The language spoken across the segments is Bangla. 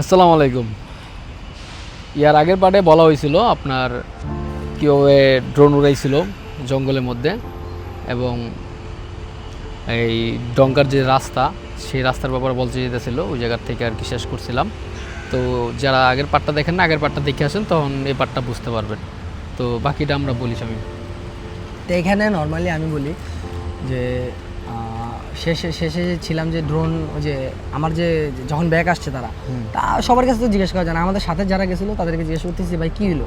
আসসালামু আলাইকুম। ইয়ার আগের পার্টে বলা হয়েছিল আপনার কীভাবে ড্রোন উড়াইছিল জঙ্গলের মধ্যে এবং এই ডঙ্কার যে রাস্তা, সেই রাস্তার ব্যাপারে বলতে যেতেছিল, ওই জায়গার থেকে আর কি শেষ করছিলাম। তো যারা আগের পার্টটা দেখেন না, আগের পার্টটা দেখে আসেন, তখন এই পার্টটা বুঝতে পারবেন। তো বাকিটা আমরা বলি আমি তো এখানে নর্মালি আমি বলি যে শেষে শেষে যে ছিলাম যে ড্রোন ওই যে আমার যে যখন ব্যাগ আসছে তারা তা সবার কাছে তো জিজ্ঞেস করা যায় না। আমাদের সাথে যারা গেছিল তাদেরকে জিজ্ঞেস করতেছি ভাই কী হলো?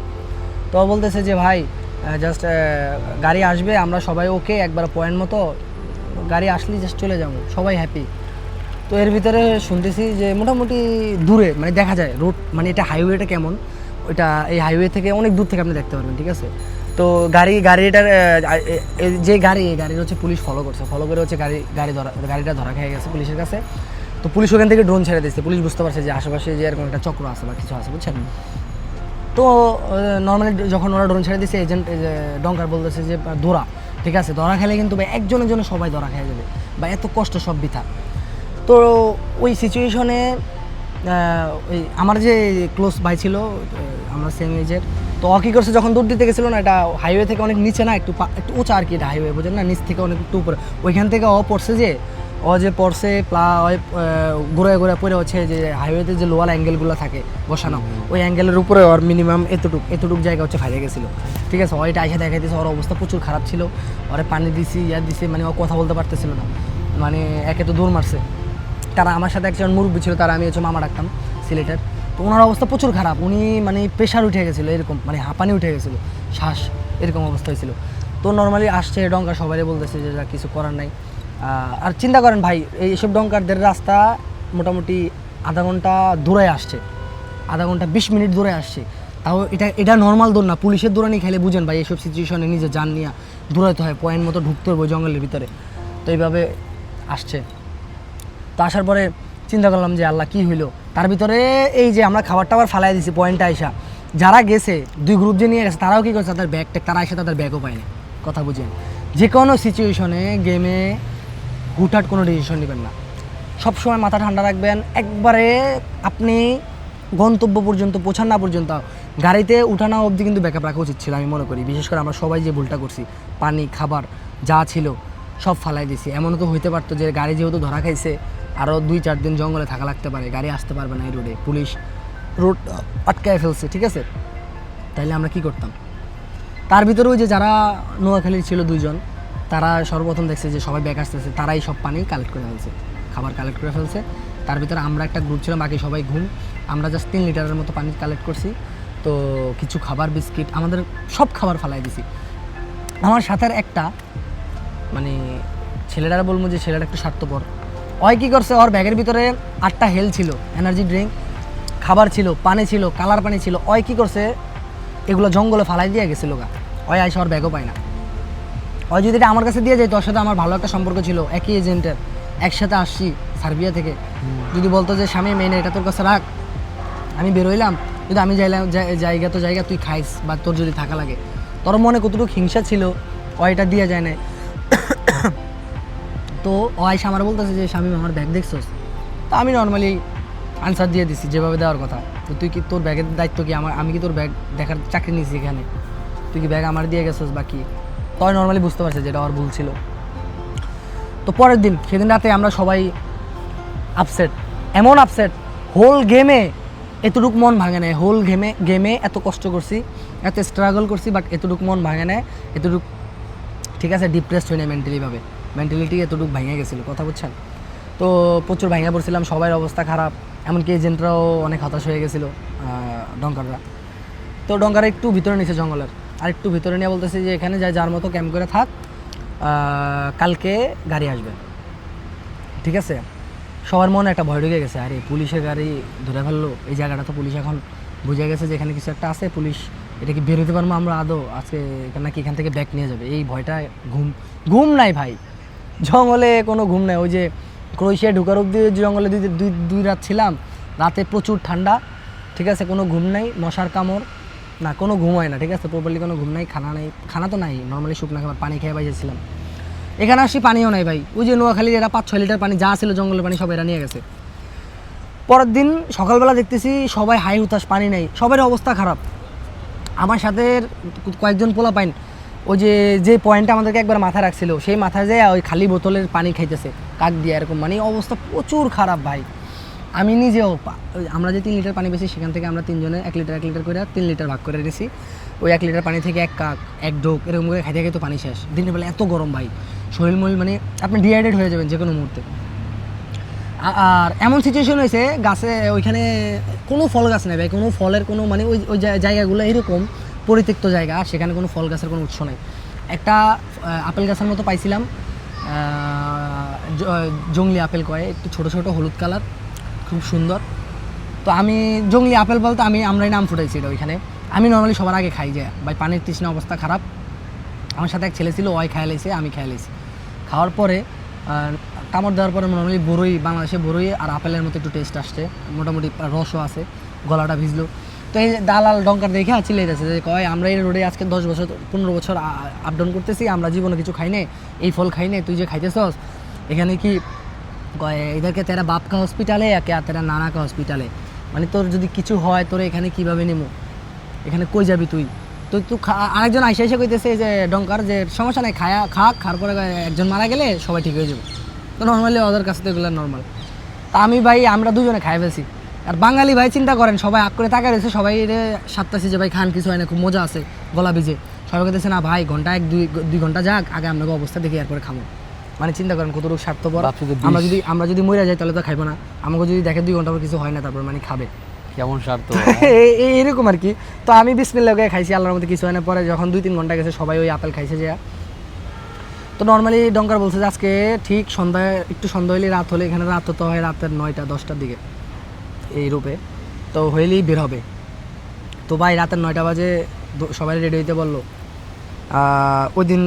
তো বলতেছে যে ভাই জাস্ট গাড়ি আসবে আমরা সবাই ওকে একবার পয়েন্ট মতো গাড়ি আসলেই জাস্ট চলে যাব সবাই হ্যাপি তো এর ভিতরে শুনতেছি যে মোটামুটি দূরে মানে দেখা যায় রোড মানে এটা হাইওয়েটা কেমন? ওইটা এই হাইওয়ে থেকে অনেক দূর থেকে আপনি দেখতে পারবেন ঠিক আছে? তো গাড়ি গাড়িটার যে গাড়ি এই গাড়ির হচ্ছে পুলিশ ফলো করছে। ফলো করে হচ্ছে গাড়ি গাড়ি ধরা গাড়িটা ধরা খেয়ে গেছে পুলিশের কাছে। তো পুলিশ ওখান থেকে ড্রোন ছেড়ে দিচ্ছে পুলিশ বুঝতে পারছে যে আশেপাশে যে এরকম একটা চক্র আছে বা কিছু আছে বুঝছেন? তো নর্মালি যখন ওরা ড্রোন ছেড়ে দিচ্ছে এজেন্ট ডঙ্কার বলতেছে যে দৌড়া ঠিক আছে? ধরা খেলে কিন্তু ভাই একজনের জন্য সবাই ধরা খেয়ে যাবে। বা এত কষ্ট সব বৃথা। তো ওই সিচুয়েশনে ওই আমার যে ক্লোজ ভাই ছিল আমরা সেম এজের তো ও কী করছে যখন দূর দিতে গেছিল না, এটা হাইওয়ে থেকে অনেক নিচে না, একটু একটু উঁচা আর কি এটা হাইওয়ে বোঝেন না? নিচ থেকে অনেক একটু উপরে। ওইখান থেকে অ পড়ছে যে ও যে পড়ছে প্লা ঘুরে ঘুরে পড়ে হচ্ছে যে হাইওয়েতে যে লোয়ার অ্যাঙ্গেলগুলো থাকে বসানো, ওই অ্যাঙ্গেলের উপরে ওর মিনিমাম এতটুক এতটুক জায়গা হচ্ছে ফাইরে গেছিল। ঠিক আছে? ওইটা আইসা দেখা দিয়েছে ওর অবস্থা প্রচুর খারাপ ছিল। ওরে পানি দিছি, ইয়া দিছি মানে ও কথা বলতে পারতেছিল না। মানে একে তো দৌড় মারছে। তারা আমার সাথে একজন মুরব্বী ছিল, তারা আমি হচ্ছে মামা ডাকতাম, সিলেটের। তো ওনার অবস্থা প্রচুর খারাপ। উনি মানে প্রেশার উঠে গেছিল, এরকম মানে হাঁপানি উঠে গেছিল, শ্বাস, এরকম অবস্থা হয়েছিল। তো নর্মালি আসছে ডঙ্কা সবাই বলতেছে যে যা কিছু করার নাই। আর চিন্তা করেন ভাই এইসব ডঙ্কারদের রাস্তা মোটামুটি আধা ঘণ্টা দূরে আসছে। আধা ঘণ্টা বিশ মিনিট দূরে আসছে। তাও এটা এটা নর্মাল দৌড় না, পুলিশের দৌড়ানি খেলে বুঝেন ভাই এইসব সিচুয়েশনে নিজে যান নিয়ে দৌড়াতে হয়, পয়েন্ট মতো ঢুকতে হবে জঙ্গলের ভিতরে। তো এইভাবে আসছে। তো আসার পরে চিন্তা করলাম যে আল্লাহ কি হইল। তার ভিতরে এই যে আমরা খাবার টাবার ফালাই দিছি পয়েন্টটা আইসা। যারা গেছে, দুই গ্রুপ যে নিয়ে গেছে, তারাও কি করছে? তাদের ব্যাগ ট্যাগ তারা এসে তাদের ব্যাগও পায়নি কথা বুঝেন। যে কোনো সিচুয়েশনে গেমে হুটহাট কোনো ডিসিশন নেবেন না। সবসময় মাথা ঠান্ডা রাখবেন। একবারে আপনি গন্তব্য পর্যন্ত, পৌঁছান না পর্যন্ত, গাড়িতে উঠানো অবধি কিন্তু ব্যাকআপ রাখা উচিত ছিল আমি মনে করি। বিশেষ করে আমরা সবাই যে ভুলটা করছি, পানি, খাবার, যা ছিল, সব ফালাই দিছি। এমনও তো হইতে পারতো যে গাড়ি যেহেতু ধরা খাইছে আরও দুই, চার দিন জঙ্গলে থাকা লাগতে পারে, গাড়ি আসতে পারবে না এই রোডে, পুলিশ রোড আটকায় ফেলছে, ঠিক আছে? তাইলে আমরা কি করতাম? তার ভিতরেও যে যারা নোয়াখালীর ছিল দুইজন, তারা সর্বপ্রথম দেখছে যে সবাই ব্যাগ আসতেছে, তারাই সব পানি কালেক্ট করে ফেলছে, খাবার কালেক্ট করে ফেলছে। তার ভিতরে আমরা একটা গ্রুপ ছিলাম, বাকি সবাই ঘুম। আমরা জাস্ট তিন লিটারের মতো পানি কালেক্ট করছি। তো কিছু খাবার, বিস্কিট, আমাদের সব খাবার ফালাই দিছি। আমার সাথে আর একটা মানে ছেলেরা বলব যে ছেলেরা একটু স্বার্থপর। ওই কী করছে? ওর ব্যাগের ভিতরে আটটা হেল ছিল এনার্জি ড্রিঙ্ক খাবার ছিল, পানি ছিল, কালার পানি ছিল, ওই কী করছে? এগুলো জঙ্গলে ফালাই দিয়ে গেছিল গা। ওই আইসা ওর ব্যাগও পায় না। ওই যদি এটা আমার কাছে দিয়ে যায়, তোর সাথে আমার ভালো একটা সম্পর্ক ছিল, একই এজেন্টের একসাথে আসছি সার্বিয়া থেকে। যদি বলতো যে, স্বামী মেনে এটা তোর কাছে রাখ। আমি বেরোইলাম। যদি আমি যাইলাম জায়গা তো জায়গা, তুই খাইস বা তোর যদি থাকা লাগে। তোর মনে কতটুকু হিংসা ছিল ও এটা দিয়ে যায় না তো ও আইসা আমার বলতেছে যে, স্বামী, আমার ব্যাগ দেখছোস? তো আমি নর্মালি আনসার দিয়ে দিছি, যেভাবে দেওয়ার কথা। তো তুই কি তোর ব্যাগের দায়িত্ব কি আমার আমি কি তোর ব্যাগ দেখার চাকরি নিয়েছি এখানে? তুই কি ব্যাগ আমার দিয়ে গেছিস বা কি? নর্মালি বুঝতে পারছে যেটা আমার ভুল ছিল। তো পরের দিন, সেদিন রাতে আমরা সবাই আপসেট এমন আপসেট হোল গেমে এতটুক মন ভাঙে নেয় হোল গেমে গেমে এত কষ্ট করছি, এত স্ট্রাগল করছি বাট এতটুক মন ভাঙে নেয় এতটুক, ঠিক আছে ডিপ্রেসড হই না মেন্টালিভাবে মেন্টালিটি এতটুকু ভেঙে গেছিল, কথা বুঝছেন? তো প্রচুর ভেঙে পড়ছিলাম সবাই অবস্থা খারাপ, এমনকি এজেন্টরাও অনেক হতাশ হয়ে গেছিল ডঙ্কাররা। তো ডঙ্কার একটু ভিতরে নিচে জঙ্গলের, আর একটু ভিতরে নিয়ে বলতেছে যে, এখানে যাই যার মতো ক্যাম্প করে থাক কালকে গাড়ি আসবে। ঠিক আছে? সবার মনে একটা ভয় ঢুকে গেছে, আরে, পুলিশের গাড়ি ধরে ফেলল, এই জায়গাটা তো পুলিশ এখন বুঝে গেছে যে, এখানে কিছু একটা আছে, পুলিশ এটা কি বেরোতে পারব আমরা আদৌ? আজকে নাকি এখান থেকে ব্যাক নিয়ে যাবে। এই ভয়টা ঘুম ঘুম নাই ভাই। জঙ্গলে কোনো ঘুম নাই, ওই যে ক্রোয়েশিয়া ঢুকার অব্দি জঙ্গলে দুই দুই দুই রাত ছিলাম, রাতে প্রচুর ঠান্ডা, ঠিক আছে, কোনো ঘুম নাই, মশার কামড়, না, কোনো ঘুম হয় না, ঠিক আছে প্রপারলি কোনো ঘুম নাই, খানা নাই, খানা তো নাই নর্মালি শুকনো খাবার, পানি খেয়ে বাইরেছিলাম। এখানে আসি পানিও নাই ভাই, ওই যে নোয়াখালীর এরা পাঁচ ছয় লিটার পানি, যা ছিল জঙ্গলের পানি, সব এরা নিয়ে গেছে। পরের দিন সকালবেলা দেখতেছি সবাই হাই হুতাশ, পানি নেই, সবার অবস্থা খারাপ। আমার সাথে কয়েকজন পোলা পাইন ওই যে যে পয়েন্টটা আমাদেরকে একবার মাথা রাখছিল, সেই মাথায় যায় ওই খালি বোতলের পানি খাইতেছে, কাক দিয়ে এরকম। মানে অবস্থা প্রচুর খারাপ ভাই। আমি নিজেও আমরা যে তিন লিটার পানি পেয়েছি সেখান থেকে আমরা তিনজনে এক লিটার এক লিটার করে তিন লিটার ভাগ করে নিয়েছি ওই এক লিটার পানি থেকে এক কাক, এক ডোক এরকম করে খাইতে খাইতে পানি শেষ। দিনের বেলা এত গরম ভাই। শরীর মরিল মানে আপনি ডিহাইড্রেট হয়ে যাবেন যে কোনো মুহূর্তে আর এমন সিচুয়েশন হয়েছে, গাছে ওইখানে কোনো ফল গাছ নেই ভাই, কোনো ফলের কোনো মানে ওই ওই জায়- জায়গাগুলো এরকম। পরিত্যক্ত জায়গা সেখানে কোনো ফল গাছের কোনো উৎস নেই। একটা আপেল গাছের মতো পাইছিলাম। আহ, জ- জংলি আপেল কয় একটু ছোট ছোট হলুদ কালার খুব সুন্দর। তো আমি জংলি আপেল বলতে আমি আমরাই নাম ফুটাইছি এটা ওইখানে। আমি নর্মালি সবার আগে খাই যে ভাই পানির তৃষ্ণা অবস্থা খারাপ। আমার সাথে এক ছেলে ছিল ওই খাই লাইছে আমি খাই লাইছি। খাওয়ার পরে কামড় দেওয়ার পরে নর্মালি বড়ই বাংলাদেশে বড়ই আর আপেলের মতো একটু টেস্ট আসছে। মোটামুটি রসও আছে গলাটা ভিজলো। তো এই দালাল ডঙ্কার দেখে চিলে যাচ্ছে যে কয়, আমরা এই রোডে আজকে দশ বছর, পনেরো বছর আপ ডাউন করতেছি, আমরা জীবনে কিছু খাই নাই, এই ফল খাই নাই, তুই যে খাইতেছস, এখানে কি কয়, এদেরকে তেরা বাপকা হসপিটালে একে আর তেরা নানাকা হসপিটালে মানে তোর যদি কিছু হয়, তোর এখানে কীভাবে নেমো? এখানে কই যাবি তুই? তো তুই আরেকজন আইসা এসে কইতেছে যে ডঙ্কার যে, সমস্যা নাই, খায়া, খাক খার পরে একজন মারা গেলে সবাই ঠিক হয়ে যাবে। তো নর্মালি ওদের কাছে তো এগুলো নর্মাল তা আমি ভাই, আমরা দুজনে খাই ফেলছি। আর বাঙালি ভাই চিন্তা করেন সবাই আগ করে তাকা রয়েছে সবাই সাতটাছি যে ভাই খান কিছু হয় না খুব মজা আছে গলা ভিজে সবাই কইতেছে না ভাই ঘণ্টা এক দুই দুই ঘণ্টা যাক আগে আপনাকে অবস্থা দেখি এরপরে খামো। মানে চিন্তা করেন কতটুকু স্বার্থপর। আমরা যদি আমরা যদি মরে যাই তাহলে তো খাইবো না। আমাকে যদি দেখে দুই ঘণ্টা পর কিছু হয় না তারপর মানে খাবে। কেমন স্বার্থ? এই- এই- এরকম আর কি। তো আমি বিসমিল্লা করে খাইছি আল্লাহর মধ্যে কিছু হয় না। পরে যখন দুই তিন ঘণ্টা গেছে সবাই ওই আপেল খাইছে যে। তো নর্মালি ডঙ্কার বলছে যে আজকে ঠিক সন্ধ্যায় একটু সন্ধ্যা হলে রাত হলে এখানে রাত তো হয় রাতের নয়টা দশটার দিকে। এই রূপে। তো হইলেই বের হবে। তো ভাই রাতের নয়টা বাজে সবাই রেডি হইতে বলল। ওই দিন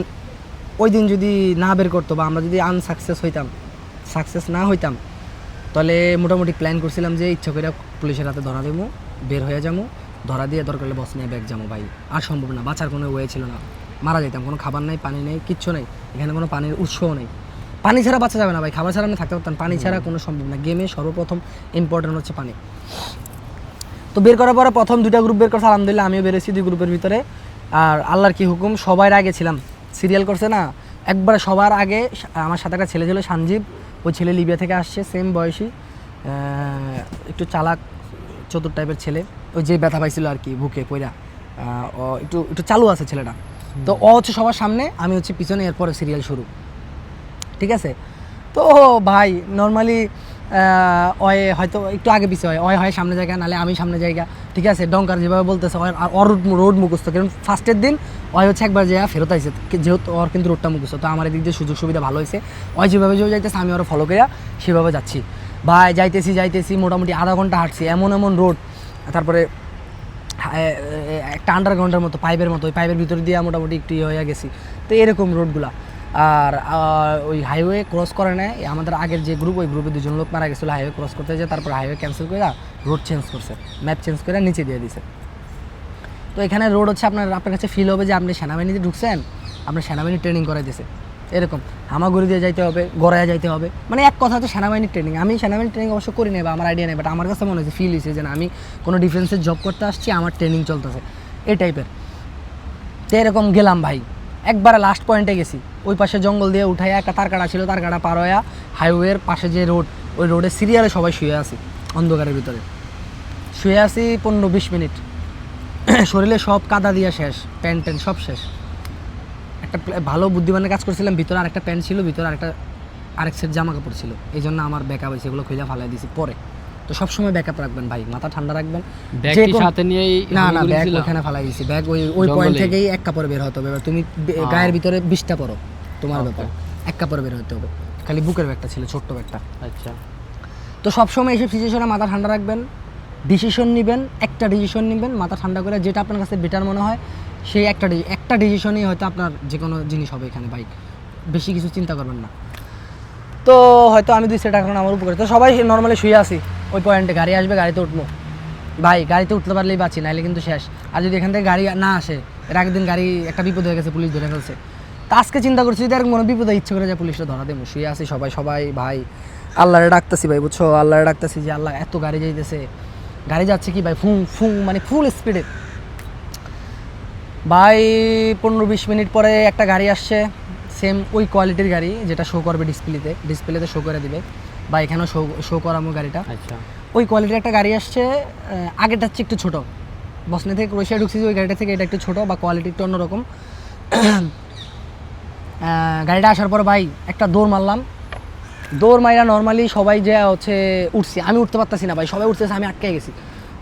ওই দিন যদি না বের করতো বা আমরা যদি আনসাকসেস হইতাম সাকসেস না হইতাম, তাহলে মোটামুটি প্ল্যান করছিলাম যে ইচ্ছা করে পুলিশের হাতে ধরা দেবো, বের হয়ে যাব, ধরা দিয়ে দরকার হলে বস নিয়ে ব্যাগ যাব ভাই। আর সম্ভব না, বাঁচার কোনো ওয়ে ছিল না। মারা যেতাম কোনো খাবার নাই, পানি নেই, কিচ্ছু নেই। এখানে কোনো পানির উৎসও নেই। পানি ছাড়া বাঁচা যাবে না ভাই, খাবার ছাড়া আমি থাকতে পারতাম পানি ছাড়া কোনো সম্ভব না। গেমে সর্বপ্রথম ইম্পর্টেন্ট হচ্ছে পানি। তো বের করার পরে প্রথম দুইটা গ্রুপ বের করছে, আলহামদুলিল্লাহ আমিও বেরোছি দুই গ্রুপের ভিতরে। আর আল্লাহর কি হুকুম? সবার আগে ছিলাম। সিরিয়াল করছে না? একবারে সবার আগে আমার সাথে একটা ছেলে ছিল সঞ্জীব ওই ছেলে লিবিয়া থেকে আসছে সেম বয়সী। একটু চালাক, চতুর টাইপের ছেলে। ওই যে ব্যথা পাইছিল আর কি, বুকে পইরা। একটু একটু চালু আছে ছেলেটা। তো ও হচ্ছে সবার সামনে, আমি হচ্ছে পিছনে, এরপরে সিরিয়াল শুরু। ঠিক আছে? তো ভাই নর্মালি অয় হয়তো একটু আগে পিছিয়ে হয়। অয় হয় সামনে জায়গা, নালে আমি সামনে জায়গা। ঠিক আছে? ডঙ্কার যেভাবে বলতেছে অয়- আর ওর রোড মুখস্থ। কারণ ফার্স্টের দিন অয় হচ্ছে একবার যে ফেরত আইছে। কি- যেহেতু ওর কিন্তু রোডটা মুখস্থ। তো আমার এদিক দিয়ে সুযোগ সুবিধা ভালো হয়েছে অয় যেভাবে যেভাবে যাইতেছে, আমি ওরা ফলো করিয়া সেভাবে যাচ্ছি। ভাই, যাইতেছি যাইতেছি, মোটামুটি আধা ঘণ্টা হাঁটছি। এমন এমন রোড তারপরে একটা আন্ডারগ্রাউন্ডের মতো পাইপের মতো, ওই পাইপের ভিতর দিয়ে মোটামুটি একটু ইয়ে হয়ে গেছি। তো এরকম রোডগুলা আর ওই হাইওয়ে ক্রস করে নেয় আমাদের আগের যে গ্রুপ ওই গ্রুপে দুজন লোক মারা গেছিল। হাইওয়ে ক্রস করতে যায় তারপর হাইওয়ে ক্যান্সেল করে রোড চেঞ্জ করছে। ম্যাপ চেঞ্জ করে নিচে দিয়ে দিছে। তো এখানে রোড হচ্ছে আপনার আপনার কাছে ফিল হবে যে আপনি সেনাবাহিনীতে ঢুকছেন, আপনার সেনাবাহিনী ট্রেনিং করে দিছে। এরকম। হামাগুড়ি দিয়ে যাইতে হবে গড়ায় যাইতে হবে। মানে এক কথা হচ্ছে সেনাবাহিনীর ট্রেনিং আমি সেনাবাহিনীর ট্রেনিং অবশ্য করি নেই বা আমার আইডিয়া নেই বাট আমার কাছে মনে হয়েছে ফিল হয়েছে যে আমি কোনো ডিফেন্সের জব করতে আসছি, আমার ট্রেনিং চলতেছে। এই টাইপের তো এরকম গেলাম ভাই। একবারে লাস্ট পয়েন্টে গেছি। ওই পাশে জঙ্গল দিয়ে উঠাইয়া একটা তার কাটা ছিল, তার কাটা পার হইয়া হাইওয়ের পাশে যে রোড ওই রোডে সিরিয়ালে সবাই শুয়ে আছি, অন্ধকারের ভিতরে। শুয়ে আছি পনেরো বিশ মিনিট। শরীরে সব কাদা দিয়া শেষ প্যান্ট ট্যান্ট সব শেষ। একটা ভালো বুদ্ধিমানের কাজ করছিলাম, ভিতরে আরেকটা প্যান্ট ছিল, ভিতরে আরেকটা, আরেক সেট জামা কাপড় ছিল। এই জন্য আমার ব্যাকআপ হয়েছে, এগুলো খুঁজে ফালাই দিয়েছি পরে। তো সবসময় ব্যাকআপ রাখবেন ভাই মাথা ঠান্ডা রাখবেন। ব্যাগ যে কি কোন- সাথে নিয়েই না না ব্যাগ ওখানে ফালাই দিয়েছি ব্যাগ ওই ওই পয়েন্ট থেকেই এক কাপড়ে বের হতে হবে। এবার তুমি গায়ের ভিতরে বিশটা পরো তোমার ব্যাপার। এক কাপড়ে বের হতে হবে। খালি বুকের ব্যাগটা ছিল ছোট্ট ব্যাগটা। আচ্ছা। তো সবসময় এইসব সিচুয়েশনে মাথা ঠান্ডা রাখবেন ডিসিশন নেবেন একটা ডিসিশন নেবেন মাথা ঠান্ডা করে যেটা আপনার কাছে বেটার মনে হয় সেই একটা একটা ডিসিশনই হয়তো আপনার যে কোনো জিনিস হবে এখানে বাইক বেশি কিছু চিন্তা করবেন না। তো হয়তো আমি দুই সেট এখন আমার উপরে তো সবাই নর্মালি শুয়ে আছি। ওই পয়েন্টে গাড়ি আসবে, গাড়িতে উঠবো। ভাই, গাড়িতে উঠতে পারলেই বাঁচি, নাইলে কিন্তু শেষ। আর যদি এখান থেকে গাড়ি না আসে, এর আগের দিন গাড়ি একটা বিপদ হয়ে গেছে, পুলিশ ধরে ফেলছে। তা আজকে চিন্তা করছি যদি এরকম কোনো বিপদে ইচ্ছে করে যায়, পুলিশটা ধরা দেবো। শুয়ে আছি সবাই সবাই, ভাই। আল্লাহরে ডাকতেছি ভাই, বুঝছ? আল্লাহরে ডাকতেছি যে আল্লাহ, এত গাড়ি যাইতেছে। গাড়ি যাচ্ছে কি ভাই? ফুং ফুং মানে ফুল স্পিডে ভাই, পনেরো বিশ মিনিট পরে একটা গাড়ি আসছে সেম ওই কোয়ালিটির গাড়ি, যেটা শো করবে ডিসপ্লেতে ডিসপ্লেতে শো করে দিবে। বা এখানেও শো শো করামো গাড়িটা। আচ্ছা। ওই কোয়ালিটির একটা গাড়ি আসছে আগেরটা হচ্ছে একটু ছোট। বসনে থেকে ক্রোয়েশিয়া ঢুকছি ওই গাড়িটা থেকে এটা একটু ছোট বা কোয়ালিটি একটু অন্যরকম। গাড়িটা আসার পর ভাই একটা দৌড় মারলাম। দৌড় মাইরা নর্মালি সবাই যে হচ্ছে উঠছি আমি উঠতে পারতেছি না ভাই সবাই উঠতেছে আমি আটকে গেছি।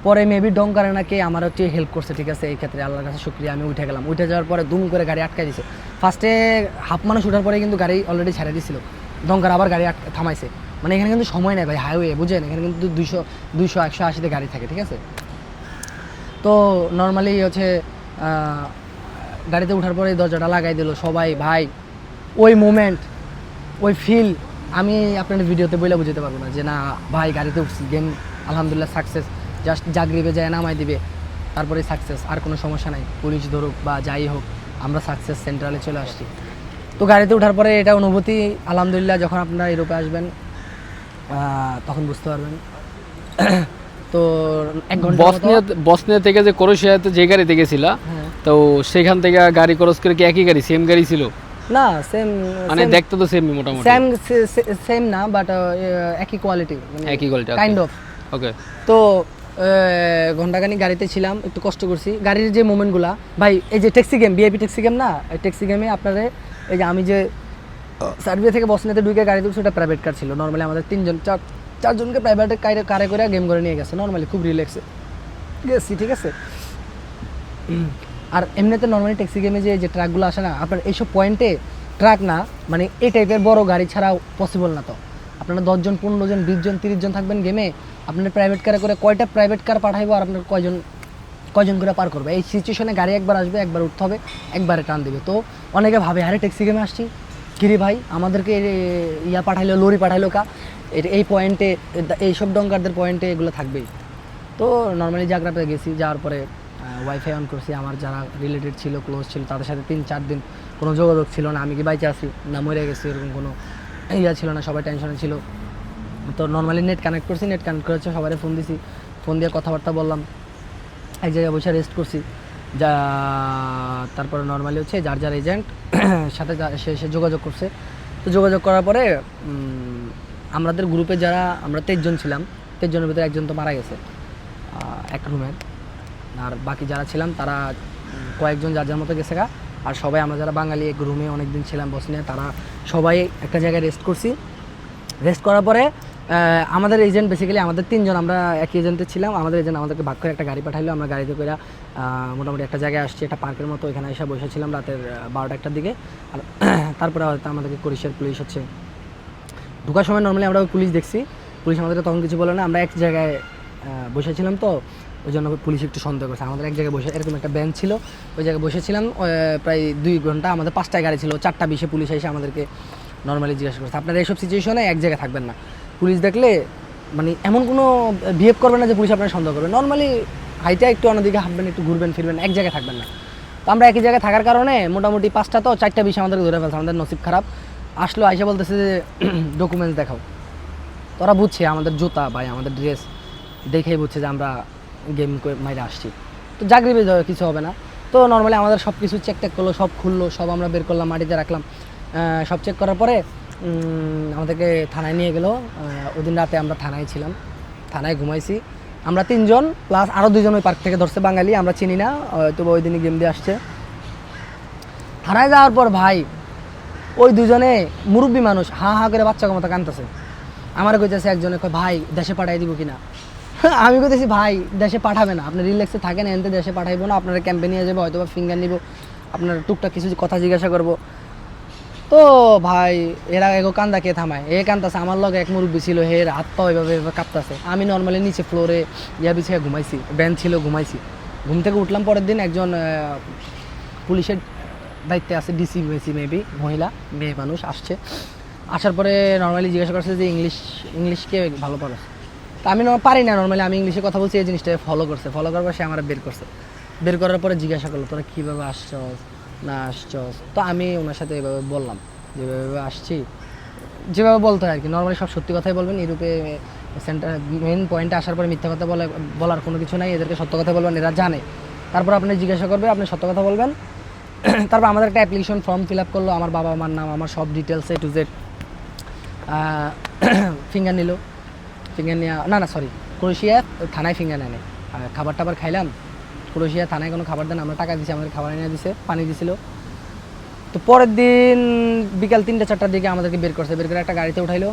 পরে মেবি ডং করে নাকি আমার হচ্ছে হেল্প করছে ঠিক আছে এই ক্ষেত্রে আল্লাহর কাছে শুক্রিয়া আমি উঠে গেলাম। উঠে যাওয়ার পরে দুম করে গাড়ি আটকে দিছে। ফার্স্টে হাফ মানুষ উঠার পরে কিন্তু গাড়ি অলরেডি ছেড়ে দিছিল। ডঙ্কার আবার গাড়ি আটকে- থামাইছে। মানে এখানে কিন্তু সময় নেই ভাই হাইওয়ে বুঝেন এখানে কিন্তু দুইশো দুইশো, একশো আশিতে গাড়ি থাকে, ঠিক আছে? তো নর্মালি হচ্ছে গাড়িতে ওঠার পরে দরজাটা লাগাই দিল, সবাই, ভাই, ওই মোমেন্ট ওই ফিল আমি আপনার ভিডিওতে বলে বুঝতে পারব না যে না, ভাই, গাড়িতে উঠছি গেম আলহামদুলিল্লাহ সাকসেস জাস্ট জাগরিবে যায়, নামাই দিবে, তারপরে সাকসেস আর কোনো সমস্যা নাই পুলিশ ধরুক বা যাই হোক, আমরা সাকসেস সেন্ট্রালে চলে আসছি। তো গাড়িতে ওঠার পরে এটা অনুভূতি, আলহামদুলিল্লাহ, যখন আপনারা ইউরোপে আসবেন তখন বুঝতে পারবেন। তো এক ঘণ্টা বসনিয়া বসনিয়া থেকে যে ক্রোয়েশিয়াতে যে গাড়িতে গেছিলা হ্যাঁ। তো সেখান থেকে গাড়ি ক্রস করে কি একই গাড়ি সেম গাড়ি ছিল? না সেম মানে দেখতে তো সেমই মোটামুটি। সেম সেম না বাট একই কোয়ালিটি একই কোয়ালিটি কাইন্ড অফ ওকে তো ঘন্টাখানি গাড়িতে ছিলাম একটু কষ্ট করছি। গাড়ির যে মোমেন্টগুলা ভাই এই যে taxi game VIP taxi game না ট্যাক্সি গেমে আপনাদের এই যে আমি যে সার্ভিস থেকে বসনেতে ঢুকে গাড়ি তুলছি, ওটা প্রাইভেট কার ছিল। নর্মালি আমাদের তিনজন, চার, চারজনকে প্রাইভেট কারে কারে করে গেম করে নিয়ে গেছে। নর্মালি খুব রিল্যাক্সে গেছি, ঠিক আছে? আর এমনিতে নর্মালি ট্যাক্সি গেমে যে যে ট্রাকগুলো আসে না, আপনার এইসব পয়েন্টে ট্রাক না মানে এই টাইপের বড় গাড়ি ছাড়া পসিবল না তো। আপনারা দশজন পনেরো জন বিশ জন তিরিশ জন থাকবেন গেমে আপনার প্রাইভেট কারে করে কয়টা প্রাইভেট কার পাঠাইবো আর আপনার কয়জন কয়জন করে পার করবে? এই সিচুয়েশনে গাড়ি একবার আসবে, একবার উঠতে হবে, একবারে টান দিবে। তো অনেকে ভাবে, আরে ট্যাক্সি গেমে আসছি। কিরে ভাই? আমাদেরকে ইয়া পাঠাইলো, লরি পাঠাইলো কা? এই পয়েন্টে এইসব ডঙ্কারদের পয়েন্টে এগুলো থাকবেই তো নর্মালি জাগরাতে গেছি, যাওয়ার পরে ওয়াইফাই অন করছি। আমার যারা রিলেটেড ছিল ক্লোজ ছিল, তাদের সাথে তিন চার দিন কোনো যোগাযোগ ছিল না। আমি কি বাইচে আছি? না মরে গেছি, এরকম কোনো ইয়া ছিল না, সবাই টেনশনে ছিল। তো নর্মালি নেট কানেক্ট করছি নেট কানেক্ট করেছে সবাই ফোন দিছি। ফোন দিয়ে কথাবার্তা বললাম। এক জায়গায় বসে রেস্ট করছি। যা, তারপরে নর্মালি হচ্ছে যার যার এজেন্ট সাথে সে সে যোগাযোগ করছে। তো যোগাযোগ করার পরে আমাদের গ্রুপে যারা, আমরা তেইশজন ছিলাম তেইশজনের ভিতরে একজন তো মারা গেছে এক রুমের আর বাকি যারা ছিলাম, তারা কয়েকজন যার যার মতো গেছে গা। আর সবাই আমরা যারা বাঙালি, এক রুমে অনেক দিন ছিলাম বসনিয়া তারা সবাই একটা জায়গায় রেস্ট করছি। রেস্ট করার পরে আমাদের এজেন্ট বেসিক্যালি আমাদের তিনজন, আমরা একই এজেন্টে ছিলাম। আমাদের এজেন্ট আমাদেরকে ভাগ করে একটা গাড়ি পাঠাইলো। আমরা গাড়িতে করে মোটামুটি একটা জায়গায় আসছি, একটা পার্কের মতো। এখানে এসে বসেছিলাম রাতের বারোটা একটার দিকে। আর তারপরে হয়তো আমাদেরকে কুরিশের পুলিশ হচ্ছে, ঢুকার সময় নর্মালি আমরা পুলিশ দেখছি। পুলিশ আমাদেরকে তখন কিছু বলে না। আমরা এক জায়গায় বসেছিলাম তো। ওই জন্য পুলিশ একটু সন্দেহ করছে। আমাদের এক জায়গায় বসে, এরকম একটা বেঞ্চ ছিল। ওই জায়গায় বসেছিলাম। প্রায় দুই ঘণ্টা আমাদের পাঁচটায় গাড়ি ছিল। চারটা বিশে পুলিশ এসে আমাদেরকে নর্মালি জিজ্ঞাসা করছে। আপনারা এইসব সিচুয়েশনে এক জায়গায় থাকবেন না। পুলিশ দেখলে মানে এমন কোনো বিহেভ করবে না যে পুলিশ আপনার সন্দেহ করবে। নর্মালি হাইটা একটু অন্যদিকে হাঁটবেন, একটু ঘুরবেন, ফিরবেন, এক জায়গায় থাকবেন না। তো আমরা একই জায়গায় থাকার কারণে মোটামুটি পাঁচটা তো চারটা বিষয় আমাদের ধরে ফেলছে, আমাদের নসিব খারাপ। আসলো, আইসা বলতেছে যে ডকুমেন্টস দেখাও। তোরা বুঝছে, আমাদের জুতা ভাই, আমাদের ড্রেস দেখেই বুঝছে যে আমরা গেম মাইরে আসছি। তো যাওয়া কিছু হবে না। তো নর্মালি আমাদের সব কিছু চেক টেক করল, সব খুললো, সব আমরা বের করলাম, মাটিতে রাখলাম। সব চেক করার পরে আমাদেরকে থানায় নিয়ে গেলো। আহ, ওই দিন রাতে আমরা থানায় ছিলাম। থানায় ঘুমাইছি। আমরা তিনজন প্লাস আরও দুজন ওই পার্ক থেকে ধরছে বাঙালি আমরা চিনি না হয়তো ওই দিনই গেম দিয়ে আসছে। থানায় যাওয়ার পর ভাই ওই দুজনে মুরব্বী মানুষ হা হা করে বাচ্চা মতো কানতেছে। আমার কইতেছে একজনে কয় ভাই দেশে পাঠাই দিব কিনা? আমি কইতেছি ভাই দেশে পাঠাবে না। আপনি রিল্যাক্সে থাকেন এনতে দেশে পাঠাইবো না। আপনারা ক্যাম্পে নিয়ে যাব হয়তো বা ফিঙ্গার নিব। আপনার টুকটাক কিছু কথা জিজ্ঞাসা করব। তো ভাই, এরা এগো কান্দা কে থামায়? এ কান্দাছে, আমার লগে এক মুরব্বী ছিল হে হাত পা ওইভাবে কাঁপতাছে। আমি নর্মালি নিচে ফ্লোরে ইয়া বিছিয়ে ঘুমাইছি ব্যান ছিল, ঘুমাইছি। ঘুম থেকে উঠলাম পরের দিন একজন পুলিশের দায়িত্বে আছে ডিসি মেসি মেবি মহিলা, মেয়ে মানুষ আসছে। আসার পরে নর্মালি জিজ্ঞাসা করছে যে, ইংলিশ ইংলিশকে ভালো পারো তা আমি পারি না নর্মালি আমি ইংলিশে কথা বলছি, এই জিনিসটা ফলো করছে। ফলো করার পর সে আমার বের করছে। বের করার পরে জিজ্ঞাসা করল, তোরা কীভাবে আসছস? না আসছস তো আমি ওনার সাথে এভাবে বললাম যে এভাবে এভাবে আসছি, যেভাবে বলতে হয় আর কি। নর্মালি সব সত্যি কথাই বলবেন, ইউরোপে সেন্টার মেন পয়েন্টে আসার পরে মিথ্যা কথা বলে, বলার কোনো কিছু নাই, এদেরকে সত্য কথা বলবেন, এরা জানে। তারপর আপনি জিজ্ঞাসা করবে, আপনি সত্য কথা বলবেন। তারপর আমাদের একটা অ্যাপ্লিকেশন ফর্ম ফিল আপ করল, আমার বাবা মার নাম, আমার সব details A to Z finger নিল। ফিঙ্গার নেওয়া না না সরি ক্রোয়েশিয়া থানায় ফিঙ্গার নেয়। খাবার টাবার খাইলাম ক্রোয়েশিয়া থানায় কোনো খাবার দেন, আমরা টাকা দিছি, আমাদের খাবার এনে দিছে, পানি দিছিল। তো পরের দিন বিকাল তিনটা, চারটার দিকে আমাদেরকে বের করছে, বের করে একটা গাড়িতে উঠাইলো।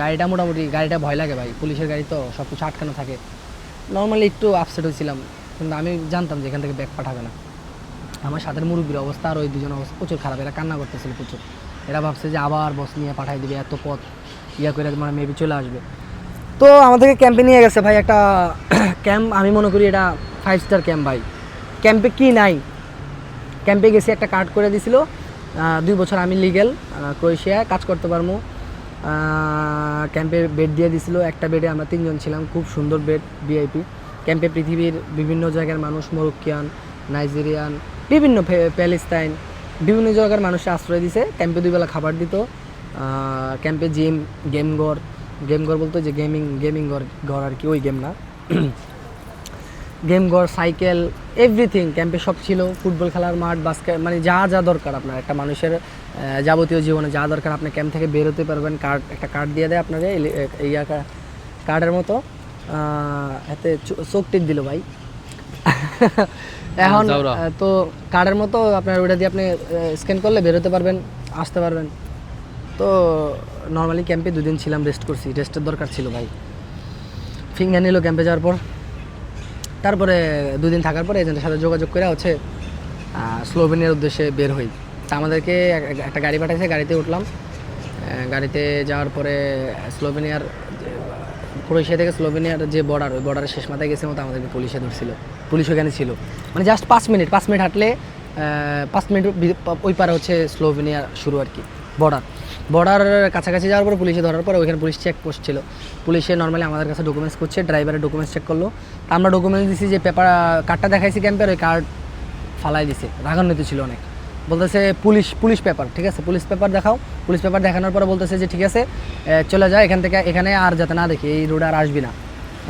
গাড়িটা মোটামুটি, গাড়িটা ভয় লাগে ভাই, পুলিশের গাড়ি তো সব কিছু আটকানো থাকে। নর্মালি একটু আপসেট হয়েছিলাম কিন্তু আমি জানতাম যে এখান থেকে ব্যাগ পাঠাবে না। আমার সাথে মুরব্বীর অবস্থা আর ওই দুজন অবস্থা প্রচুর খারাপ, এরা কান্না করতেছিল প্রচুর। এরা ভাবছে যে আবার বস নিয়ে পাঠাই দিবে, এত পথ, ইয়া করে মানে মেবি চলে আসবে। তো আমাদেরকে ক্যাম্পে নিয়ে গেছে ভাই, একটা ক্যাম্প আমি মনে করি এটা ফাইভ স্টার ক্যাম্প ভাই। ক্যাম্পে কি নাই? ক্যাম্পে গেছি, একটা কার্ড করে দিছিল। দুই বছর আমি লিগেল ক্রোয়েশিয়ায় কাজ করতে পারব ক্যাম্পে বেড দিয়ে দিছিল। একটা বেডে আমরা তিনজন ছিলাম। খুব সুন্দর বেড ভিআইপি ক্যাম্পে পৃথিবীর বিভিন্ন জায়গার মানুষ, মরক্কিয়ান, নাইজেরিয়ান, বিভিন্ন প্যালেস্তাইন, বিভিন্ন জায়গার মানুষে আশ্রয় দিছে। ক্যাম্পে দুইবেলা খাবার দিত। ক্যাম্পে জিম গেম ঘর। গেম ঘর বলতো যে গেমিং গেমিং ঘর ঘর আর কি, ওই গেম না। গেম ঘর সাইকেল এভরিথিং ক্যাম্পে সব ছিল ফুটবল খেলার মাঠ বাস্কেট মানে যা যা দরকার আপনার। একটা মানুষের যাবতীয় জীবনে যা দরকার আপনি ক্যাম্প থেকে বেরোতে পারবেন কার্ড একটা কার্ড দিয়ে দেয় আপনাকে ইয়া কার্ডের মতো। এতে চোখ টিপ দিল ভাই। এখন তো কার্ডের মতো আপনার ওটা দিয়ে আপনি স্ক্যান করলে বেরোতে পারবেন আসতে পারবেন। তো নর্মালি ক্যাম্পে দুদিন ছিলাম রেস্ট করছি। রেস্টের দরকার ছিল ভাই। ফিঙ্গার নিল ক্যাম্পে যাওয়ার পর। তারপরে দুদিন থাকার পরে এজেন্টের সাথে যোগাযোগ করে হচ্ছে স্লোভেনিয়ার উদ্দেশ্যে বের হই। তা আমাদেরকে এক- এক- একটা গাড়ি পাঠাইছে, গাড়িতে উঠলাম। গাড়িতে যাওয়ার পরে স্লোভেনিয়ার ক্রোয়েশিয়া থেকে স্লোভেনিয়ার যে বর্ডার ওই বর্ডারের শেষ মাথায় গেছে মতো আমাদেরকে পুলিশে ধরছিল। পুলিশ ওখানে ছিল। মানে জাস্ট পাঁচ মিনিট পাঁচ মিনিট হাঁটলে পাঁচ মিনিট ওই পারে হচ্ছে স্লোভেনিয়া শুরু আর কি। বর্ডার বর্ডার কাছাকাছি যাওয়ার পরে পুলিশে ধরার পরে ওইখানে পুলিশ চেক পোস্ট ছিল পুলিশে নর্মালি আমাদের কাছে ডকুমেন্টস করছে ড্রাইভারের ডকুমেন্টস চেক করল আমরা ডকুমেন্টস দিছি যে পেপার কার্ডটা দেখাইছি ক্যাম্পের ওই কার্ড ফালাই দিছে রাগান্বিত ছিল অনেক বলতেছে পুলিশ পুলিশ পেপার ঠিক আছে পুলিশ পেপার দেখাও পুলিশ পেপার দেখানোর পরে বলতেছে যে ঠিক আছে চলে যায় এখান থেকে এখানে আর যাতে না দেখি এই রোডে আর আসবি না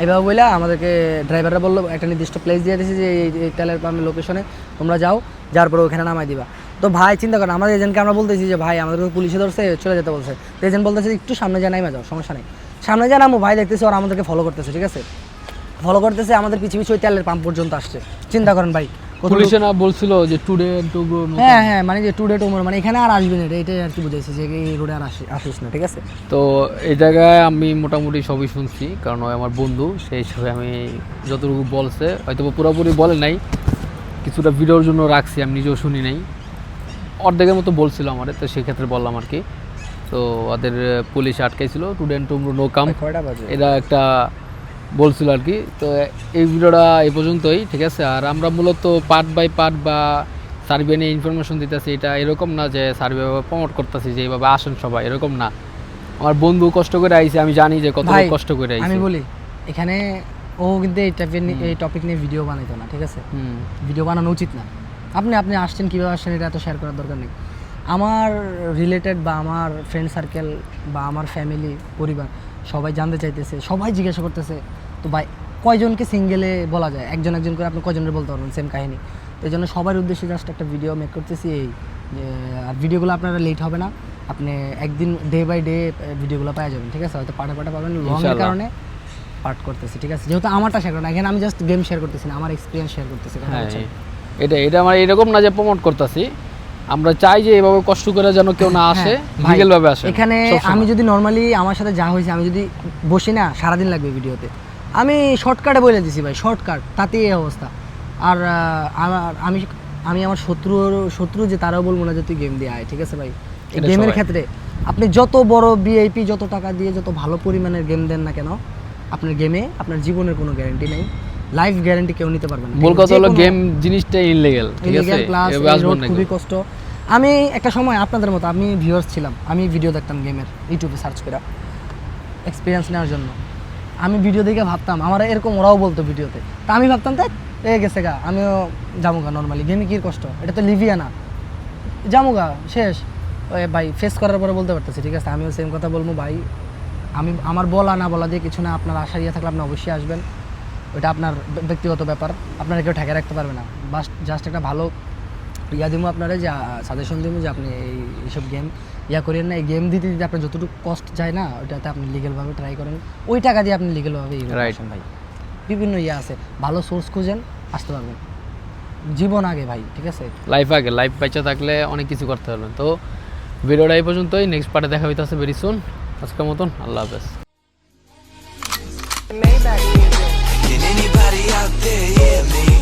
এইভাবে বলে আমাদেরকে ড্রাইভাররা বলল একটা নির্দিষ্ট প্লেস দিয়ে দিয়েছে যে এই এই তেলের পাম্পের লোকেশনে তোমরা যাও যার পরে ওখানে নামাই দিবা তো ভাই চিন্তা করেন আমাদের এজেন্টকে আমরা বলতেছি যে ভাই আমাদের পুলিশে ধরছে চলে যেতে বলছে। তো এজেন্ট বলতেছে একটু সামনে যা নাইমা যাও সমস্যা নেই। সামনে যা নামো ভাই দেখতেছে ওরা আমাদেরকে ফলো করতেছে ঠিক আছে? ফলো করতেছে আমাদের পিছু পিছু ওই তেলের পাম্প পর্যন্ত আসছে। চিন্তা করেন ভাই পুলিশে না বলছিল যে টুডে টু গো হ্যাঁ হ্যাঁ মানে যে টুডে টুমোর মানে এখানে আর আসবি না এটা- এটাই আর কি বুঝাইছে যে এই রোডে আর আসি- আসিস না ঠিক আছে? তো এই জায়গায় আমি মোটামুটি সবই শুনছি কারণ ও আমার বন্ধু সেই হিসাবে আমি যতটুকু বলছে হয়তো পুরোপুরি বলে নাই কিছুটা ভিডিওর জন্য রাখছি আমি নিজেও শুনি নাই। অর্ধেকের মতো বলছিল আমার তো সেক্ষেত্রে বললাম আর কি। তো ওদের পুলিশ আটকাইছিল টুডেন্ট টুমরো নো কাম। এটা একটা বলছিল আর কি। তো এই ভিডিওটা এই পর্যন্তই ঠিক আছে? আর আমরা মূলত পার্ট বাই পার্ট বা সার্ভে নিয়ে ইনফরমেশন দিতেছি এটা এরকম না যে সার্ভে প্রমোট করতেছি যে এইভাবে আসেন সবাই এরকম না। আমার বন্ধু কষ্ট করে আইছে আমি জানি যে কত কষ্ট করে আইছে। আমি বলি এখানে ও কিন্তু এই টাইপের এই টপিক নিয়ে ভিডিও বানাইতো না ঠিক আছে? ভিডিও বানানো উচিত না। আপনি আপনি আসছেন কীভাবে আসছেন এটা এত শেয়ার করার দরকার নেই। আমার রিলেটেড বা আমার ফ্রেন্ড সার্কেল বা আমার ফ্যামিলি পরিবার সবাই জানতে চাইতেছে সবাই জিজ্ঞাসা করতেছে তো ভাই কয়জনকে সিঙ্গেলে বলা যায়? একজন একজন করে আপনি কয়জনের বলতে পারবেন? সেম কাহিনী। তো এই জন্য সবার উদ্দেশ্যে জাস্ট একটা ভিডিও মেক করতেছি এই যে, আর ভিডিওগুলো আপনারা লেট হবে না। আপনি একদিন ডে বাই ডে ভিডিওগুলো পাওয়া যাবেন ঠিক আছে? হয়তো পাঠে পাঠে পাবেন লং। কারণে পার্ট করতেছি ঠিক আছে? যেহেতু আমারটা শেয়ার করা না এখানে আমি জাস্ট গেম শেয়ার করতেছি না আমার এক্সপিরিয়েন্স শেয়ার করতেছি? এটা এটা আমার এরকম না যে প্রমোট করতেছি। আমরা চাই যে এভাবে কষ্ট করে যেন কেউ না আসে হ্যাঁ, লিগেল ভাবে আসে। এখানে আমি যদি নর্মালি আমার সাথে যা হয়েছে আমি যদি বসি না সারাদিন লাগবে ভিডিওতে। আমি শর্টকাটে বলে দিছি ভাই শর্টকাট তাতেই এই অবস্থা। আর আমার আমি আমি আমার শত্রু শত্রু যে তারাও বলব না যে তুই গেম দিয়ে আয় ঠিক আছে ভাই? গেমের ক্ষেত্রে আপনি যত বড় বিআইপি যত টাকা দিয়ে যত ভালো পরিমাণের গেম দেন না কেন আপনার গেমে আপনার জীবনের কোনো গ্যারান্টি নেই। লাইফ গ্যারান্টি কেউ নিতে পারবে না। মূল কথা হলো গেম জিনিসটা ইনলিগেল ঠিক আছে? খুবই কষ্ট। আমি একটা সময় আপনাদের মতো আমি ভিউয়ার্স ছিলাম আমি ভিডিও দেখতাম গেমের ইউটিউবে সার্চ করে এক্সপিরিয়েন্স নেওয়ার জন্য। আমি ভিডিও দেখে ভাবতাম আমার এরকম ওরাও বলতো ভিডিওতে তা আমি ভাবতাম তাই এ গেছে গা আমিও যাব গা নর্মালি গেমে কি কষ্ট? এটা তো লিভিয়া না। যাব গা শেষ ভাই ফেস করার পরে বলতে পারতেছি ঠিক আছে? আমিও সেম কথা বলব ভাই। আমি আমার বলা না বলা দিয়ে কিছু না আপনার আশা ইয়ে থাকলে আপনি অবশ্যই আসবেন। ওইটা আপনার ব্যক্তিগত ব্যাপার। আপনারা কেউ ঠেকে রাখতে পারবে না। বাস জাস্ট একটা ভালো ইয়া দিব আপনারা যে সাজেশন দিব যে আপনি এই এইসব গেম ইয়া করেন না। এই গেম দিতে দিতে আপনার যতটুকু কস্ট যায় না ওইটাতে আপনি লিগেলভাবে ট্রাই করেন। ওই টাকা দিয়ে আপনি লিগেলভাবে Right. ভাই। বিভিন্ন ইয়ে আছে। ভালো সোর্স খুঁজেন আসতে পারবেন। জীবন আগে ভাই ঠিক আছে? লাইফ আগে। লাইফ বেঁচে থাকলে অনেক কিছু করতে পারবেন। তো ভিডিওটা এই পর্যন্তই। নেক্সট পার্টে দেখা হইতেছে ভেরি সুন আজকের মতন আল্লাহ হাফেজ। out there, yeah, man.